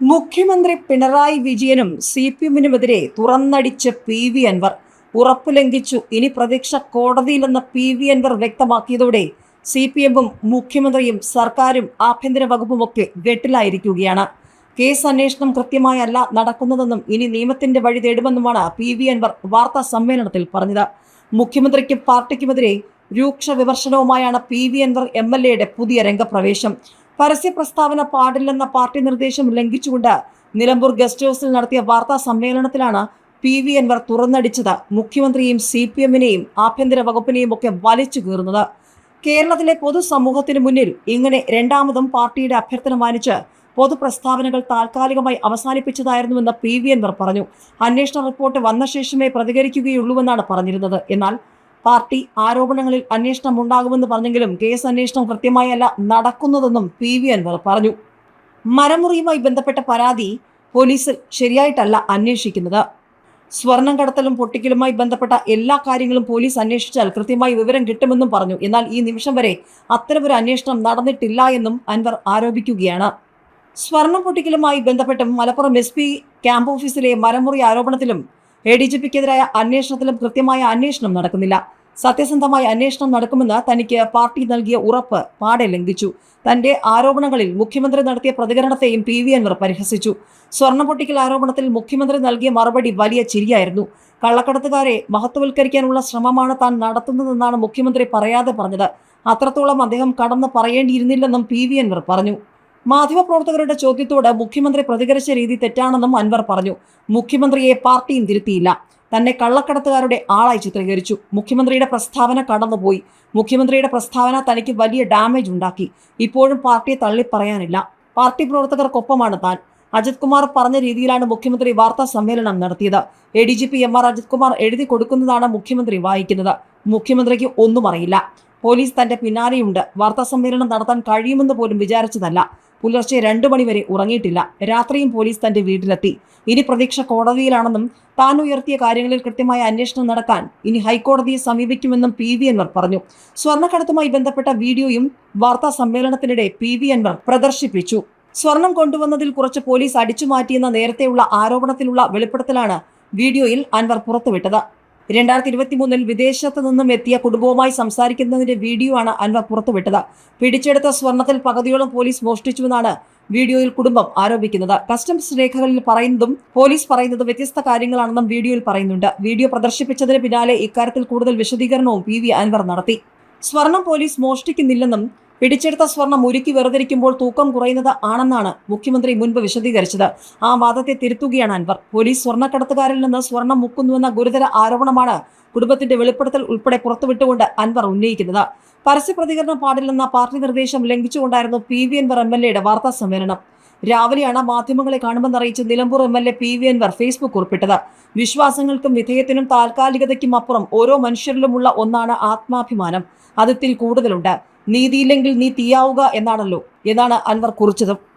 മുഖ്യമന്ത്രി പിണറായി വിജയനും C P എമ്മിനുമെതിരെ തുറന്നടിച്ച് പി വി അൻവർ. ഉറപ്പു ലംഘിച്ചു ഇനി പ്രതീക്ഷ കോടതിയിലെന്ന പി വി അൻവർ വ്യക്തമാക്കിയതോടെ സി പി എമ്മും മുഖ്യമന്ത്രിയും സർക്കാരും ആഭ്യന്തര വകുപ്പുമൊക്കെ വെട്ടിലായിരിക്കുകയാണ്. കേസ് അന്വേഷണം കൃത്യമായല്ല നടക്കുന്നതെന്നും ഇനി നിയമത്തിന്റെ വഴി തേടുമെന്നുമാണ് പി വി അൻവർ വാർത്താ സമ്മേളനത്തിൽ പറഞ്ഞത്. മുഖ്യമന്ത്രിക്കും പാർട്ടിക്കുമെതിരെ രൂക്ഷ വിമർശനവുമായാണ് P V Anvar M L എയുടെ പുതിയ രംഗപ്രവേശം. പരസ്യ പ്രസ്താവന പാടില്ലെന്ന പാർട്ടി നിർദ്ദേശം ലംഘിച്ചുകൊണ്ട് നിലമ്പൂർ ഗസ്റ്റ് ഹൗസിൽ നടത്തിയ വാർത്താ സമ്മേളനത്തിലാണ് പി വി അൻവർ തുറന്നടിച്ചത്. മുഖ്യമന്ത്രിയും സി പി എമ്മിനെയും ആഭ്യന്തര വകുപ്പിനെയും ഒക്കെ വലിച്ചു കീറുന്നത്. കേരളത്തിലെ പൊതുസമൂഹത്തിന് മുന്നിൽ ഇങ്ങനെ രണ്ടാമതും പാർട്ടിയുടെ അഭ്യർത്ഥന മാനിച്ച് പൊതുപ്രസ്താവനകൾ താൽക്കാലികമായി അവസാനിപ്പിച്ചതായിരുന്നുവെന്ന് പി വി അൻവർ പറഞ്ഞു. അന്വേഷണ റിപ്പോർട്ട് വന്ന ശേഷമേ പ്രതികരിക്കുകയുള്ളൂവെന്നാണ് പറഞ്ഞിരുന്നത്. എന്നാൽ പാർട്ടി ആരോപണങ്ങളിൽ അന്വേഷണം ഉണ്ടാകുമെന്ന് പറഞ്ഞെങ്കിലും കേസ് അന്വേഷണം കൃത്യമായല്ല നടക്കുന്നതെന്നും പി വി അൻവർ പറഞ്ഞു. മരമുറിയുമായി ബന്ധപ്പെട്ട പരാതി പോലീസിൽ ശരിയായിട്ടല്ല അന്വേഷിക്കുന്നത്. സ്വർണം കടത്തലും പൊട്ടിക്കലുമായി ബന്ധപ്പെട്ട എല്ലാ കാര്യങ്ങളും പോലീസ് അന്വേഷിച്ചാൽ കൃത്യമായി വിവരം കിട്ടുമെന്നും പറഞ്ഞു. എന്നാൽ ഈ നിമിഷം വരെ അത്തരമൊരു അന്വേഷണം നടന്നിട്ടില്ല എന്നും അൻവർ ആരോപിക്കുകയാണ്. സ്വർണം പൊട്ടിക്കലുമായി ബന്ധപ്പെട്ടും മലപ്പുറം എസ് പി ക്യാമ്പ് ഓഫീസിലെ മരമുറി ആരോപണത്തിലും എ ഡി ജി പിക്കെതിരായ അന്വേഷണത്തിലും കൃത്യമായ അന്വേഷണം നടക്കുന്നില്ല. സത്യസന്ധമായ അന്വേഷണം നടക്കുമെന്ന് തനിക്ക് പാർട്ടി നൽകിയ ഉറപ്പ് പാടെ ലംഘിച്ചു. തന്റെ ആരോപണങ്ങളിൽ മുഖ്യമന്ത്രി നടത്തിയ പ്രതികരണത്തെയും പി വി അൻവർ പരിഹസിച്ചു. സ്വർണ പൊട്ടിക്കൽ ആരോപണത്തിൽ മുഖ്യമന്ത്രി നൽകിയ മറുപടി വലിയ ചിരിയായിരുന്നു. കള്ളക്കടത്തുകാരെ മഹത്വവൽക്കരിക്കാനുള്ള ശ്രമമാണ് താൻ നടത്തുന്നതെന്നാണ് മുഖ്യമന്ത്രി പറയാതെ പറഞ്ഞത്. അത്രത്തോളം അദ്ദേഹം കടന്നു പറയേണ്ടിയിരുന്നില്ലെന്നും പി വി അൻവർ പറഞ്ഞു. മാധ്യമപ്രവർത്തകരുടെ ചോദ്യത്തോട് മുഖ്യമന്ത്രി പ്രതികരിച്ച രീതി തെറ്റാണെന്നും അൻവർ പറഞ്ഞു. മുഖ്യമന്ത്രിയെ പാർട്ടിയും തിരുത്തിയില്ല. തന്നെ കള്ളക്കടത്തുകാരുടെ ആളായി ചിത്രീകരിച്ചു. മുഖ്യമന്ത്രിയുടെ പ്രസ്താവന കടന്നുപോയി. മുഖ്യമന്ത്രിയുടെ പ്രസ്താവന തനിക്ക് വലിയ ഡാമേജ് ഉണ്ടാക്കി. ഇപ്പോഴും പാർട്ടിയെ തള്ളിപ്പറയാനില്ല. പാർട്ടി പ്രവർത്തകർക്കൊപ്പമാണ് താൻ. അജിത് കുമാർ പറഞ്ഞ രീതിയിലാണ് മുഖ്യമന്ത്രി വാർത്താ സമ്മേളനം നടത്തിയത്. A D G P M R Ajith Kumar എഴുതി കൊടുക്കുന്നതാണ് മുഖ്യമന്ത്രി വായിക്കുന്നത്. മുഖ്യമന്ത്രിക്ക് ഒന്നും അറിയില്ല. പോലീസ് തന്റെ പിന്നാലെയുണ്ട്. വാർത്താ സമ്മേളനം നടത്താൻ കഴിയുമെന്ന് പോലും വിചാരിച്ചതല്ല. പുലർച്ചെ രണ്ടു മണിവരെ ഉറങ്ങിയിട്ടില്ല. രാത്രിയും പോലീസ് തന്റെ വീട്ടിലെത്തി. ഇനി പ്രതീക്ഷ കോടതിയിലാണെന്നും താൻ ഉയർത്തിയ കാര്യങ്ങളിൽ കൃത്യമായ അന്വേഷണം നടത്താൻ ഇനി ഹൈക്കോടതിയെ സമീപിക്കുമെന്നും പി വി അൻവർ പറഞ്ഞു. സ്വർണക്കടത്തുമായി ബന്ധപ്പെട്ട വീഡിയോയും വാർത്താ സമ്മേളനത്തിനിടെ പി വി അൻവർ പ്രദർശിപ്പിച്ചു. സ്വർണം കൊണ്ടുവന്നതിൽ കുറച്ച് പോലീസ് അടിച്ചുമാറ്റിയെന്ന നേരത്തെയുള്ള ആരോപണത്തിലുള്ള വെളിപ്പെടുത്തലാണ് വീഡിയോയിൽ അൻവർ പുറത്തുവിട്ടത്. രണ്ടായിരത്തി ഇരുപത്തി മൂന്നിൽ വിദേശത്ത് നിന്നും എത്തിയ കുടുംബവുമായി സംസാരിക്കുന്നതിന്റെ വീഡിയോ ആണ് അൻവർ പുറത്തുവിട്ടത്. പിടിച്ചെടുത്ത സ്വർണത്തിൽ പകുതിയോളം പോലീസ് മോഷ്ടിച്ചുവെന്നാണ് വീഡിയോയിൽ കുടുംബം ആരോപിക്കുന്നത്. കസ്റ്റംസ് രേഖകളിൽ പറയുന്നതും പോലീസ് പറയുന്നത് വ്യത്യസ്ത കാര്യങ്ങളാണെന്നും വീഡിയോയിൽ പറയുന്നുണ്ട്. വീഡിയോ പ്രദർശിപ്പിച്ചതിന് പിന്നാലെ ഇക്കാര്യത്തിൽ കൂടുതൽ വിശദീകരണവും പി അൻവർ നടത്തി. സ്വർണം പോലീസ് മോഷ്ടിക്കുന്നില്ലെന്നും പിടിച്ചെടുത്ത സ്വർണം ഉരുക്കി വെറുതിരിക്കുമ്പോൾ തൂക്കം കുറയുന്നത് ആണെന്നാണ് മുഖ്യമന്ത്രി മുൻപ് വിശദീകരിച്ചത്. ആ വാദത്തെ തിരുത്തുകയാണ് അൻവർ. പോലീസ് സ്വർണക്കടത്തുകാരിൽ നിന്ന് സ്വർണം മുക്കുന്നുവെന്ന ഗുരുതര ആരോപണമാണ് കുടുംബത്തിന്റെ വെളിപ്പെടുത്തൽ ഉൾപ്പെടെ പുറത്തുവിട്ടുകൊണ്ട് അൻവർ ഉന്നയിക്കുന്നത്. പരസ്യപ്രതികരണം പാടില്ലെന്ന പാർട്ടി നിർദ്ദേശം ലംഘിച്ചുകൊണ്ടായിരുന്നു P V Anvar M L എയുടെ വാർത്താ സമ്മേളനം. രാവിലെയാണ് മാധ്യമങ്ങളെ കാണുമെന്നറിയിച്ച് Nilambur M L A P V Anvar Facebook കുറിപ്പിട്ടത്. വിശ്വാസങ്ങൾക്കും വിധേയത്തിനും താൽക്കാലികതയ്ക്കും അപ്പുറം ഓരോ മനുഷ്യരിലുമുള്ള ഒന്നാണ് ആത്മാഭിമാനം. അതിൽ കൂടുതലുണ്ട്. നീതിയില്ലെങ്കിൽ നീ തീയാവുക എന്നാണല്ലോ. എന്നാണ് അൻവർ കുറിച്ചതും.